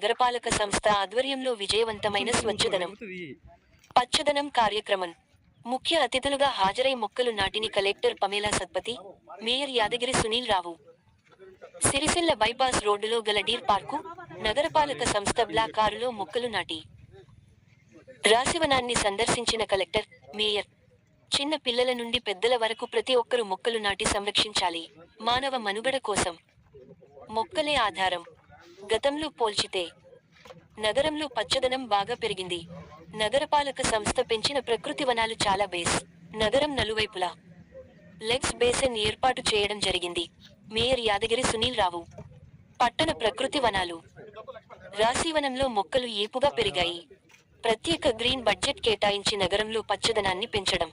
నగరపాలక సంస్థ ఆధ్వర్యంలో విజయవంతమైన స్వచ్ఛదనం. పచ్చదనం కార్యక్రమం. ముఖ్య అతిథులుగా హాజరై మొక్కలు నాటిని collector Pamela Satpathy mayor Yadagiri Sunil Rao. Sircilla bypass రోడ్డులో గల డీర్ పార్కు నగరపాలక సంస్థ బ్లాక్ ఆరులో మొక్కలు నాటి. రాశివనాన్ని సందర్శించిన కలెక్టర్ మేయర్ చిన్న పిల్లల నుండి పెద్దల వరకు ప్రతి ఒక్కరూ మొక్కలు నాటి సంరక్షించాలి. మానవ మనుగడ కోసం. మొక్కలే ఆధారం. గతంలో పోల్చితే నగరంలో పచ్చదనం బాగా పెరిగింది. నగరపాలక సంస్థ పెంచిన ప్రకృతి వనాలు చాలా బేస్. నగరం నలువైపులా లెగ్స్ బేసిన్ ఏర్పాటు చేయడం జరిగింది. మేయర్ యాదగిరి సునీల్ రావు. పట్టణ ప్రకృతి వనాలు. రాశీవనంలో మొక్కలు ఏపుగా పెరిగాయి. ప్రత్యేక గ్రీన్ బడ్జెట్ కేటాయించి నగరంలో పచ్చదనాన్ని పెంచడం.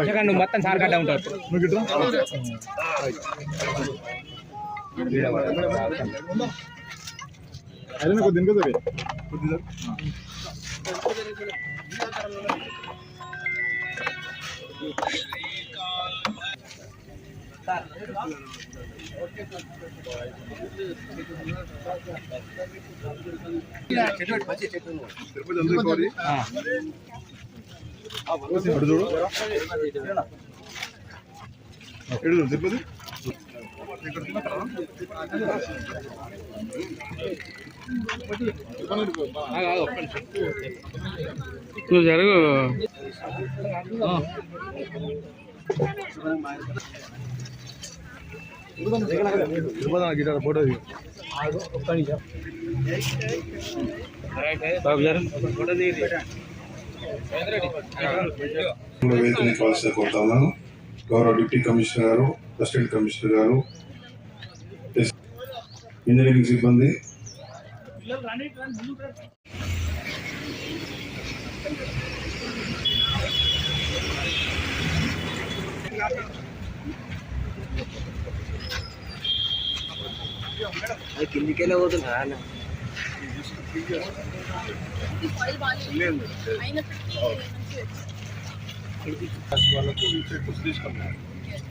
ఇక్కడ నువ్వు మొత్తం సార్ గడ్డ ఉంటావు. అదే కొద్ది ఇంకా సరే కొద్దిగా తిరుపతి అందరూ కోరి. అటు చూడు ఎడు చూడు తిరుపతి నువ్వు జరుగు గిటార్ ఫోటో దిగు ఫోటో దిగి కాల్స్ కోరుతా ఉన్నాను గౌరవ డిప్యూటీ కమిషనర్ గారు అసిస్టెంట్ కమిషనర్ గారు ఇంజనీరింగ్ సిబ్బంది. కిందికెళ్ళే పోతున్నా వాళ్ళకు చెక్స్ తీసుకున్నాం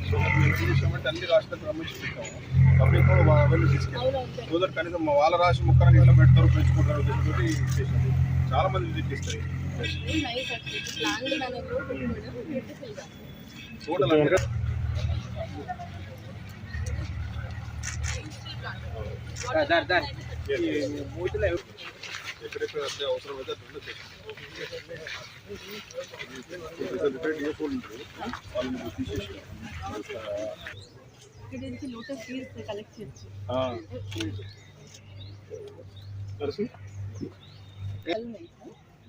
సో మేము ఏం చేసామంటే అన్ని రాష్ట్రాలకు రమ్మేసి పెట్టాము పబ్లిక్ అవన్నీ తీసుకెళ్ళాం సో దట్ కనీసం మా వాళ్ళ రాసి ముక్కలని ఇంట్లో పెడతారు పెంచుకుంటారు చేసాము చాలా మంది విజిట్ చేస్తారు టోటల్ అంటే ఎక్కడెక్కడ అవసరం అయితే రిటైర్డ్ వాళ్ళని తీసేసి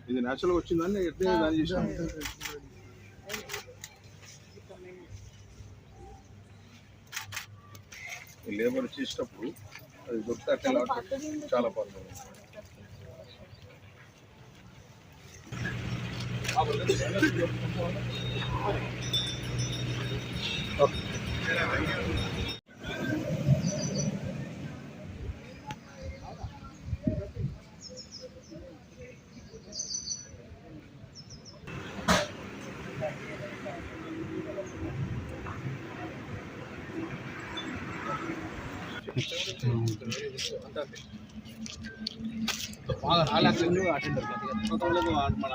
ఇది న్యాచురల్గా వచ్చిందని ఎట్లా దాన్ని చేసాం లేబర్ చేసేటప్పుడు అది దొరికితే అట్లా చాలా పర్లేదు బాగా రాలేకపోయింది అటెండ్ మన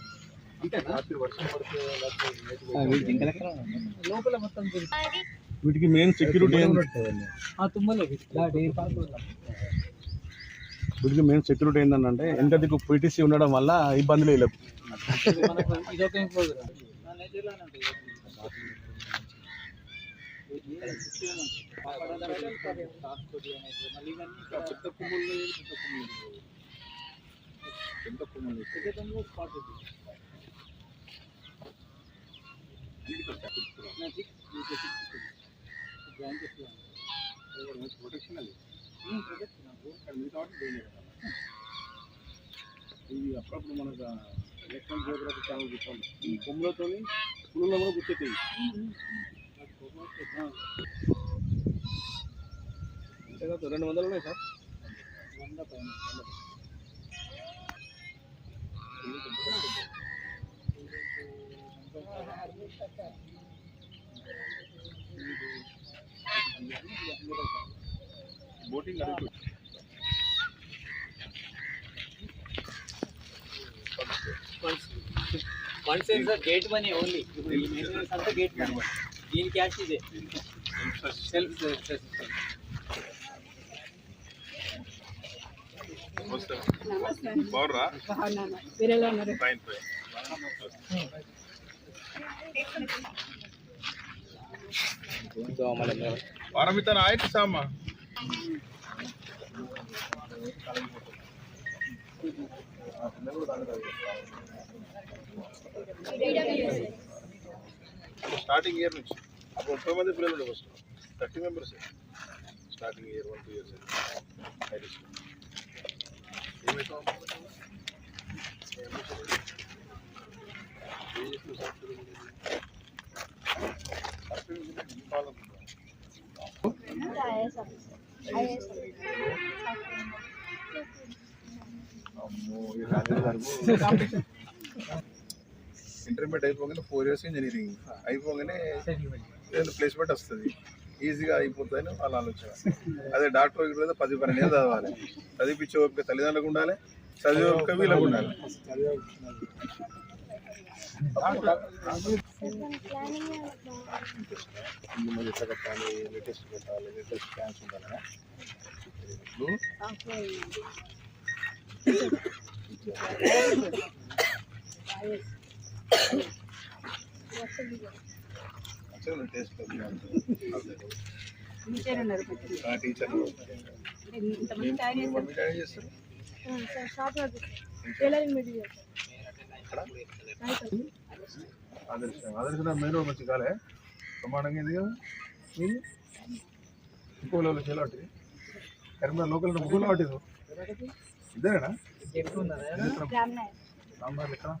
లోపల మొత్తం వీటికి. మెయిన్ సెక్యూరిటీ వీటికి మెయిన్ సెక్యూరిటీ ఏంటంటే వెనక దిక్కు పీటీసీ ఉండడం వల్ల ఇబ్బంది లేదు మనకు ఇదొక ఎన్క్లోజర్ బ్లాంకెట్స్ మంచి ప్రొటెక్షన్ అది ఇక్కడ మిగతా అప్పుడప్పుడు మనకు ఎలక్ట్రానిక్ జియోగ్రఫీ ఛానల్ చూస్తాను ఈ కొమ్ములతో పులుల్లో కూడా గుర్తెత్తాయి రెండు వందలు ఉన్నాయి సార్. వంద పైన. వంద పైన. బోటింగ్ అడుగు one side sir gate money only ఇప్పుడు ఈ మెయింటెనెన్స్ అంతా గేట్ మనీ దీని క్యాష్ ఇదే సెల్ఫ్ బాగుర్రా వేరేలా ఉన్నారు ఫైన్ ఫైన్ వారమితన ఆయట సామా స్టార్టింగ్ ఇయర్ నుంచి. అప్పుడు ముప్పై మంది పిల్లలు ఉండే first thirty members starting year one two years ఏమవుతాం intermediate అయిపోగానే ఫోర్ ఇయర్స్ ఇంజనీరింగ్ అయిపోగానే ప్లేస్మెంట్ వస్తుంది. ఈజీగా అయిపోతుందని వాళ్ళ ఆలోచన. అదే డాక్టర్ అయితే పది పన్నెండు ఏళ్ళు చదవాలి. చదివించే ఓపిక తల్లిదండ్రులకు ఉండాలి చదివే ఓపిక వీళ్ళకు ఉండాలి. మరి ఎట్లా కట్టాలి లేటెస్ట్ పెట్టాలి లేటెస్ట్ ప్లాన్స్ ఉండాలి ఆదర్శం ఆదర్శం మెయిన్ మంచి కాలే ప్రమాణంగా ఇది కదా మీది ఇంకో లెవెల్ చేయాలి కరీంనగర్ లోకల్ ముగ్గురు వాటిదు ఇదేనా? రామ్నగర్ ఎక్కడ?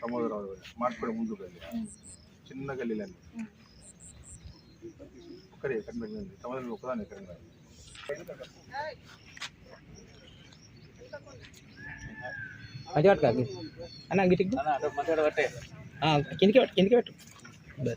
ప్రమోదరావు మార్పడి ముందు చిన్న గల్లీలన్నీ. ఒక్కడే కరీంనగర్ ఉంది సమాధానం ఒక్కదాన్ని కరీంనగర్ మంచిగా పట్టుకో అన్న పట్టే. కిందికి పెట్టు కిందికి పెట్టు. చూద్దాం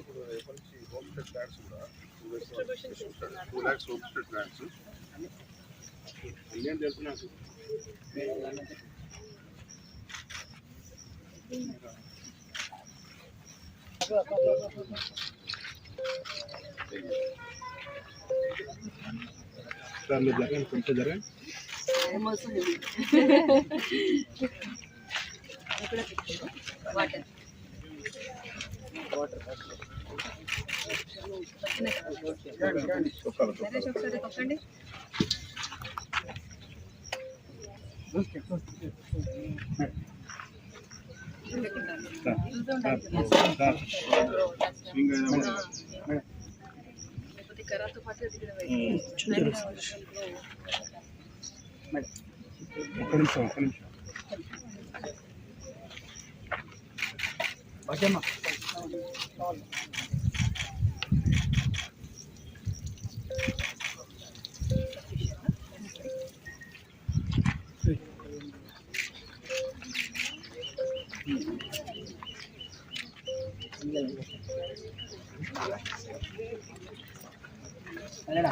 ఇప్పుడు రేపటి నుంచి హోమ్ స్టేట్ నాకు సార్ మీరు జరగండి కొంచెం జరగండి చొక్కాలు చొక్కాలు స్వింగ్ అయినా ఒక్క నిమిషం ఒక్క నిమిషం వెళ్ళడా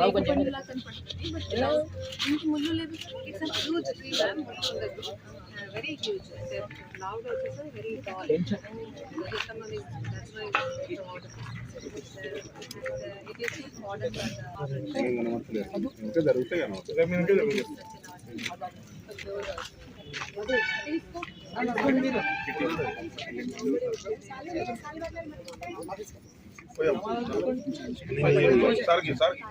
రేగుపండులా కనపడుతుంది, but ఇలా ఇంటి ముళ్ళు లేదు. Uh, a water. It's, uh, and, uh, it is too modern for the- ఇంకా జరుగుతాయి కనవచ్చు సార్కి సార్కి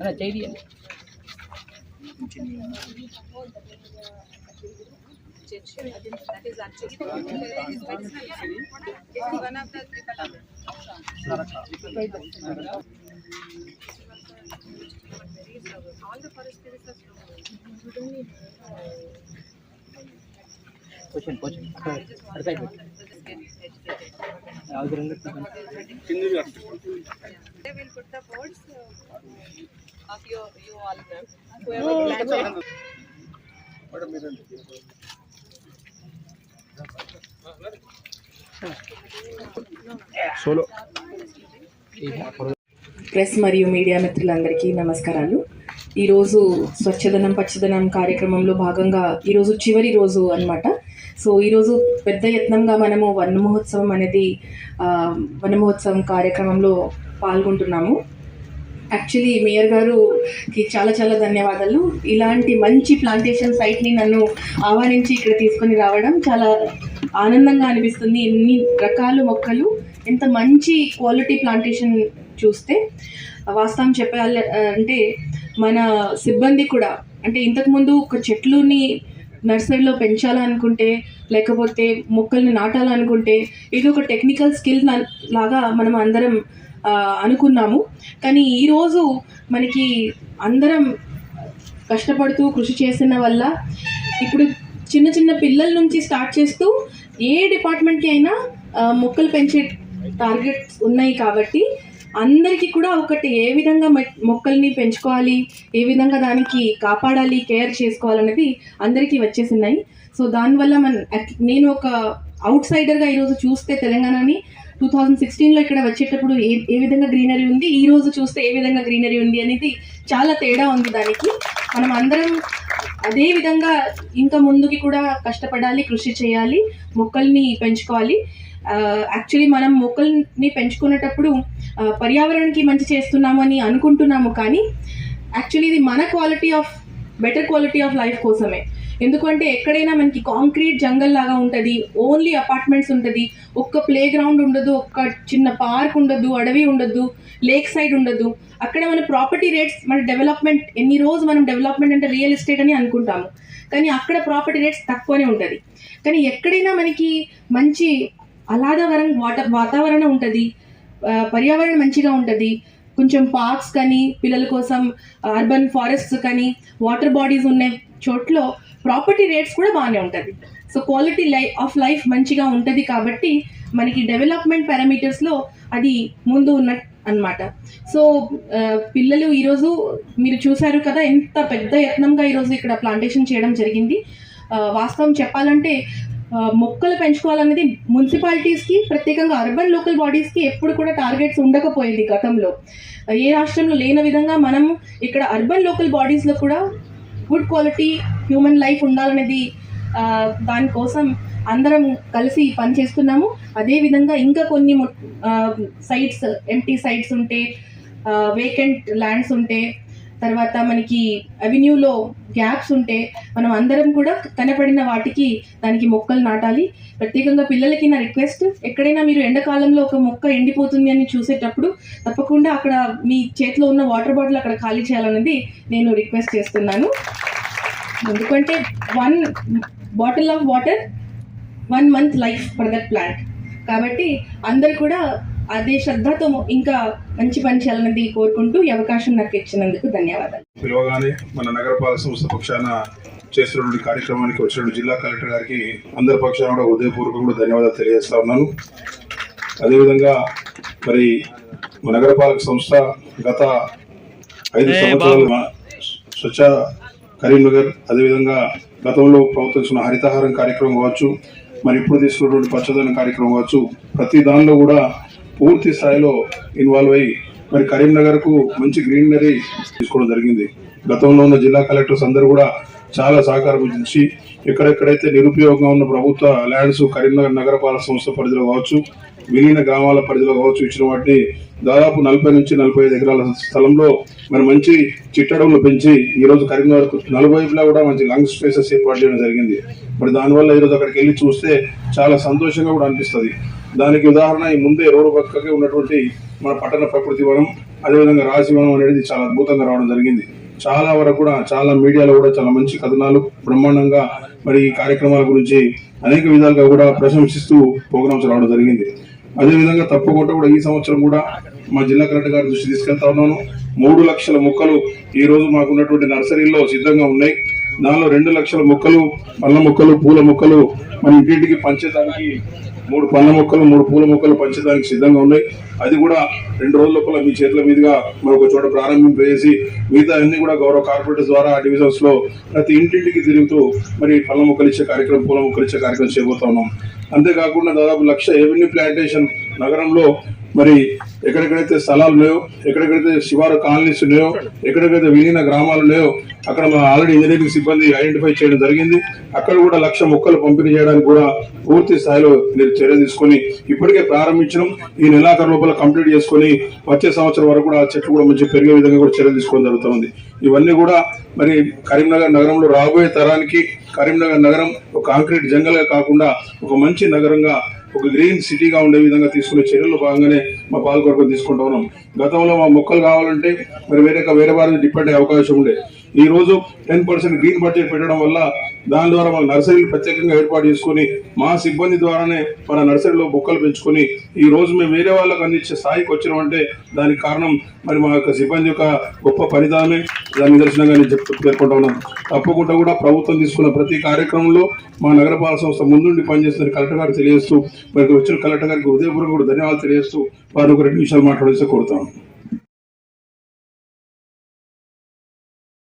అలా చేయండి That is actually it's one of the question question அடுத்த ஐட்டம் அது ரெண்டு சின்ன they will put the boards of you you all ma'am whoever will like madam mere solo press మరియు మీడియా మిత్రులందరికీ నమస్కారాలు. ఈరోజు స్వచ్ఛదనం పచ్చదనం కార్యక్రమంలో భాగంగా ఈరోజు చివరి రోజు అనమాట సో ఈరోజు పెద్ద యత్నంగా మనము వన మహోత్సవం అనేది వన మహోత్సవం కార్యక్రమంలో పాల్గొంటున్నాము. యాక్చువల్లీ మేయర్ గారుకి చాలా చాలా ధన్యవాదాలు. ఇలాంటి మంచి ప్లాంటేషన్ సైట్ని నన్ను ఆహ్వానించి ఇక్కడ తీసుకొని రావడం చాలా ఆనందంగా అనిపిస్తుంది. ఎన్ని రకాల మొక్కలు ఎంత మంచి క్వాలిటీ ప్లాంటేషన్ చూస్తే వాస్తవం చెప్పాలి అంటే మన సిబ్బంది కూడా అంటే ఇంతకుముందు ఒక చెట్లుని నర్సరీలో పెంచాలనుకుంటే లేకపోతే మొక్కల్ని నాటాలనుకుంటే ఇది ఒక టెక్నికల్ స్కిల్ లాగా మనం అందరం అనుకున్నాము. కానీ ఈరోజు మనకి అందరం కష్టపడుతూ కృషి చేసిన వల్ల ఇప్పుడు చిన్న చిన్న పిల్లల నుంచి స్టార్ట్ చేస్తూ ఏ డిపార్ట్మెంట్కి అయినా మొక్కలు పెంచే టార్గెట్స్ ఉన్నాయి కాబట్టి అందరికీ కూడా ఒకటి ఏ విధంగా మొక్కల్ని పెంచుకోవాలి ఏ విధంగా దానికి కాపాడాలి కేర్ చేసుకోవాలనేది అందరికీ వచ్చేసినాయి సో దానివల్ల మన నేను ఒక అవుట్ సైడర్గా ఈరోజు చూస్తే తెలంగాణని టూ థౌజండ్ సిక్స్టీన్లో ఇక్కడ వచ్చేటప్పుడు ఏ ఏ విధంగా గ్రీనరీ ఉంది ఈ రోజు చూస్తే ఏ విధంగా గ్రీనరీ ఉంది అనేది చాలా తేడా ఉంది దానికి. మనం అందరం అదే విధంగా ఇంకా ముందుకి కూడా కష్టపడాలి కృషి చేయాలి మొక్కల్ని పెంచుకోవాలి. యాక్చువల్లీ మనం మొక్కల్ని పెంచుకునేటప్పుడు పర్యావరణానికి మంచి చేస్తున్నామని అనుకుంటున్నాము కానీ యాక్చువల్లీ ఇది మన quality of better quality of life కోసమే. ఎందుకంటే ఎక్కడైనా మనకి కాంక్రీట్ జంగల్ లాగా ఉంటుంది ఓన్లీ అపార్ట్మెంట్స్ ఉంటుంది ఒక్క ప్లే గ్రౌండ్ ఉండదు ఒక్క చిన్న పార్క్ ఉండదు అడవి ఉండదు లేక్ సైడ్ ఉండదు. అక్కడ మన ప్రాపర్టీ రేట్స్ మన డెవలప్మెంట్ ఎన్ని రోజు మనం డెవలప్మెంట్ అంటే రియల్ ఎస్టేట్ అని అనుకుంటాము. కానీ అక్కడ ప్రాపర్టీ రేట్స్ తక్కువనే ఉంటుంది. కానీ ఎక్కడైనా మనకి మంచి అలాదవరం వాట వాతావరణం ఉంటుంది పర్యావరణం మంచిగా ఉంటుంది. కొంచెం పార్క్స్ కానీ పిల్లల కోసం అర్బన్ ఫారెస్ట్స్ కానీ వాటర్ బాడీస్ ఉన్న చోట్లో ప్రాపర్టీ రేట్స్ కూడా బాగానే ఉంటుంది సో క్వాలిటీ లై ఆఫ్ లైఫ్ మంచిగా ఉంటుంది కాబట్టి మనకి డెవలప్మెంట్ పారామీటర్స్లో అది ముందు ఉన్న అన్నమాట. సో పిల్లలు ఈరోజు మీరు చూశారు కదా ఎంత పెద్ద యత్నంగా ఈరోజు ఇక్కడ ప్లాంటేషన్ చేయడం జరిగింది. వాస్తవం చెప్పాలంటే మొక్కలు పెంచుకోవాలనేది మున్సిపాలిటీస్కి ప్రత్యేకంగా అర్బన్ లోకల్ బాడీస్కి ఎప్పుడు కూడా టార్గెట్స్ ఉండకపోయేది గతంలో. ఏ రాష్ట్రంలో లేని విధంగా మనం ఇక్కడ అర్బన్ లోకల్ బాడీస్లో కూడా గుడ్ క్వాలిటీ హ్యూమన్ లైఫ్ ఉండాలనేది దానికోసం అందరం కలిసి పనిచేస్తున్నాము అదేవిధంగా ఇంకా కొన్ని సైట్స్ ఎంటీ సైట్స్ ఉంటే వేకెంట్ ల్యాండ్స్ ఉంటే తర్వాత మనకి అవెన్యూలో గ్యాప్స్ ఉంటే మనం అందరం కూడా కనపడిన వాటికి దానికి మొక్కలు నాటాలి. ప్రత్యేకంగా పిల్లలకి నా రిక్వెస్ట్ ఎక్కడైనా మీరు ఎండాకాలంలో ఒక మొక్క ఎండిపోతుంది అని చూసేటప్పుడు తప్పకుండా అక్కడ మీ చేతిలో ఉన్న వాటర్ బాటిల్ అక్కడ ఖాళీ చేయాలన్నది నేను రిక్వెస్ట్ చేస్తున్నాను. ఎందుకంటే one bottle of water one month life for that plant కాబట్టి అందరు కూడా అదే శ్రద్ధతో ఇంకా మంచి పని చేయాలన్నది కోరుకుంటూ ఈ అవకాశం నాకు ఇచ్చినందుకు ధన్యవాదాలు. పిలవగానే మన నగరపాలక సంస్థ పక్షాన చేస్తున్నటువంటి కార్యక్రమానికి వచ్చిన జిల్లా కలెక్టర్ గారికి అందరి పక్షాన కూడా హృదయపూర్వకంగా ధన్యవాదాలు తెలియజేస్తా ఉన్నాను. అదేవిధంగా మరి నగరపాలక సంస్థ గత ఐదు సంవత్సరాలు స్వచ్ఛ కరీంనగర్ అదేవిధంగా గతంలో ప్రభుత్వం హరితహారం కార్యక్రమం కావచ్చు మరి ఇప్పుడు తీసుకున్నటువంటి పచ్చదనం కార్యక్రమం కావచ్చు ప్రతి దానిలో కూడా పూర్తి స్థాయిలో ఇన్వాల్వ్ అయ్యి మరి కరీంనగర్కు మంచి గ్రీనరీ తీసుకోవడం జరిగింది. గతంలో ఉన్న జిల్లా కలెక్టర్స్ అందరూ కూడా చాలా సహకారం ఇచ్చి ఎక్కడెక్కడైతే నిరుపయోగంగా ఉన్న ప్రభుత్వ ల్యాండ్స్ కరీంనగర్ నగరపాలక సంస్థ పరిధిలో కావచ్చు మిగిలిన గ్రామాల పరిధిలో కావచ్చు ఇచ్చిన వాటిని దాదాపు నలభై నుంచి నలభై ఐదు ఎకరాల స్థలంలో మరి మంచి చిట్టడవులు పెంచి ఈరోజు కరీంనగర్ నలువైపులా కూడా మంచి లంగ్ స్పేసెస్ ఏర్పాటు చేయడం జరిగింది. మరి దానివల్ల ఈ రోజు అక్కడికి వెళ్ళి చూస్తే చాలా సంతోషంగా కూడా అనిపిస్తుంది. దానికి ఉదాహరణ ఈ ముందే రోడ్డు పక్కకే ఉన్నటువంటి మన పట్టణ ప్రకృతి వనం అదేవిధంగా రాశివనం అనేది చాలా అద్భుతంగా రావడం జరిగింది. చాలా వరకు కూడా చాలా మీడియాలో కూడా చాలా మంచి కథనాలు బ్రహ్మాండంగా మరి ఈ కార్యక్రమాల గురించి అనేక విధాలుగా కూడా ప్రశంసిస్తూ ప్రోగ్రామ్స్ రావడం జరిగింది. అదేవిధంగా తప్పకుండా కూడా ఈ సంవత్సరం కూడా మా జిల్లా కలెక్టర్ గారి దృష్టి తీసుకెళ్తా ఉన్నాను. మూడు లక్షల మొక్కలు ఈ రోజు మాకున్నటువంటి నర్సరీలో సిద్ధంగా ఉన్నాయి. దానిలో రెండు లక్షల మొక్కలు పళ్ళ మొక్కలు పూల మొక్కలు మన ఇంటింటికి పంచేదానికి మూడు పండ్ల మొక్కలు మూడు పూల మొక్కలు పంచడానికి సిద్ధంగా ఉన్నాయి. అది కూడా రెండు రోజుల లోపల మీ చేతుల మీదుగా మరి ఒక చోట ప్రారంభింపేసి మిగతా అన్ని కూడా గౌరవ కార్పొరేటర్స్ ద్వారా డివిజన్స్లో ప్రతి ఇంటింటికి తిరుగుతూ మరి పళ్ళ మొక్కలు ఇచ్చే కార్యక్రమం పూల మొక్కలు ఇచ్చే కార్యక్రమం చేయబోతా ఉన్నాం. అంతేకాకుండా దాదాపు లక్ష ఎవెన్యూ ప్లాంటేషన్ నగరంలో మరి ఎక్కడెక్కడైతే స్థలాలు లేవో ఎక్కడెక్కడైతే శివారు కాలనీస్ లేవో ఎక్కడెక్కడైతే విలీన గ్రామాలు లేవో అక్కడ మన ఆల్రెడీ ఇంజనీరింగ్ సిబ్బంది ఐడెంటిఫై చేయడం జరిగింది. అక్కడ కూడా లక్ష మొక్కలు పంపిణీ చేయడానికి కూడా పూర్తి స్థాయిలో చర్య తీసుకొని ఇప్పటికే ప్రారంభించడం ఈ నెలాఖరు లోపల కంప్లీట్ చేసుకొని వచ్చే సంవత్సరం వరకు కూడా ఆ చెట్లు కూడా మంచి పెరిగే విధంగా కూడా చర్యలు తీసుకోవడం జరుగుతుంది. ఇవన్నీ కూడా మరి కరీంనగర్ నగరంలో రాబోయే తరానికి కరీంనగర్ నగరం ఒక కాంక్రీట్ జంగల్గా కాకుండా ఒక మంచి నగరంగా ఒక గ్రీన్ సిటీగా ఉండే విధంగా తీసుకునే చర్యల్లో భాగంగానే మా పాలకొరకు తీసుకుంటా ఉన్నాం. గతంలో మా మొక్కలు కావాలంటే మరి వేరే వేరే వారిని డిపెండ్ అయ్యే అవకాశం ఉండే. ఈ రోజు టెన్ పర్సెంట్ గ్రీన్ బడ్జెట్ పెట్టడం వల్ల దాని ద్వారా మన నర్సరీలు ప్రత్యేకంగా ఏర్పాటు చేసుకొని మా సిబ్బంది ద్వారానే మన నర్సరీలో మొక్కలు పెంచుకొని ఈ రోజు మేము వేరే వాళ్ళకు అందించే స్థాయికి వచ్చినామంటే దానికి కారణం మరి మా యొక్క సిబ్బంది యొక్క గొప్ప ఫలితాలమే దాని నిదర్శనంగా నేను చెప్తూ పేర్కొంటా ఉన్నాను తప్పకుండా కూడా ప్రభుత్వం తీసుకున్న ప్రతి కార్యక్రమంలో మా నగరపాలక సంస్థ ముందుండి పనిచేస్తున్న కలెక్టర్ గారికి తెలియజేస్తూ మరి వచ్చిన కలెక్టర్ గారికి ఉదయపూర్వక కూడా ధన్యవాదాలు తెలియజేస్తూ వారు ఒక రెండు నిమిషాలు మాట్లాడేసి కోరుతాను.